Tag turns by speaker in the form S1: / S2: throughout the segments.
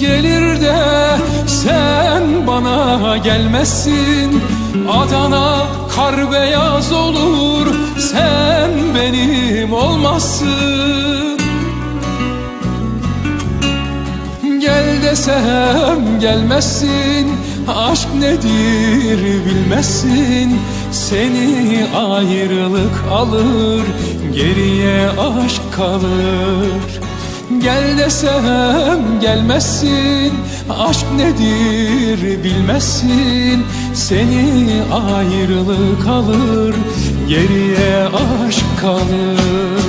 S1: gelir de sen bana gelmezsin. Adana kar beyaz olur sen benim olmazsın. Gel desem gelmezsin Aşk nedir bilmezsin. Seni ayrılık alır Geriye aşk kalır Gel desem gelmezsin Aşk nedir bilmezsin. Seni ayrılık alır Geriye aşk kalır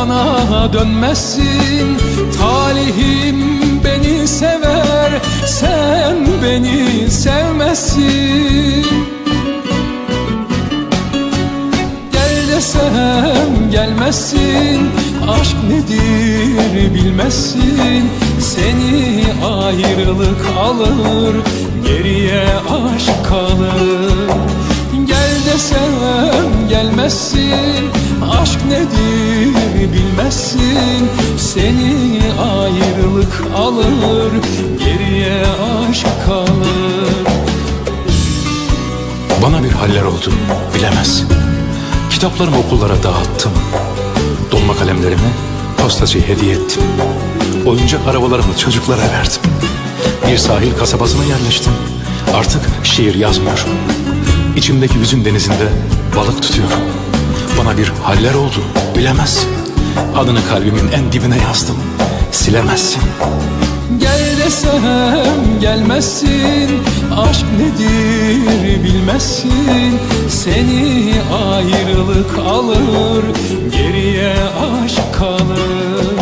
S1: bana dönmezsin Talihim beni sever Sen beni sevmezsin Gel desem gelmezsin Aşk nedir bilmezsin Seni ayrılık alır Geriye aşk kalır. Gel desem gelmezsin Aşk nedir bilmezsin Seni ayrılık alır Geriye aşk kalır
S2: Bana bir haller oldu bilemez. Kitaplarımı okullara dağıttım. Dolma kalemlerimi postacıya hediye ettim. Oyuncak arabalarımı çocuklara verdim. Bir sahil kasabasına yerleştim. Artık şiir yazmıyorum. İçimdeki hüzün denizinde balık tutuyorum. Bana bir haller oldu bilemez. Adını kalbimin en dibine yazdım. Silemezsin.
S1: Gel desem gelmezsin. Aşk nedir bilmezsin. Seni ayrılık alır Geriye aşk kalır.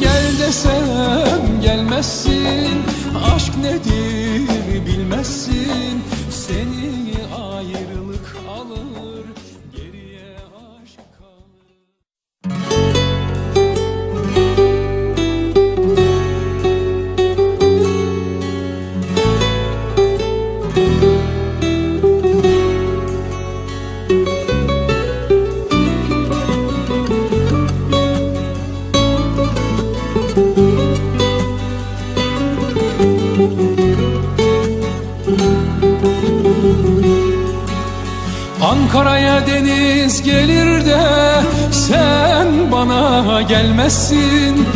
S1: Gel desem gelmezsin. Aşk nedir bilmezsin. Seni Ankara'ya deniz gelir de sen bana gelmezsin.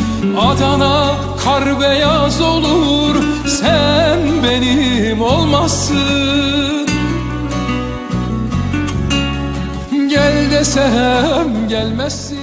S1: Adana kar beyaz olur sen benim olmazsın. Gel desem gelmezsin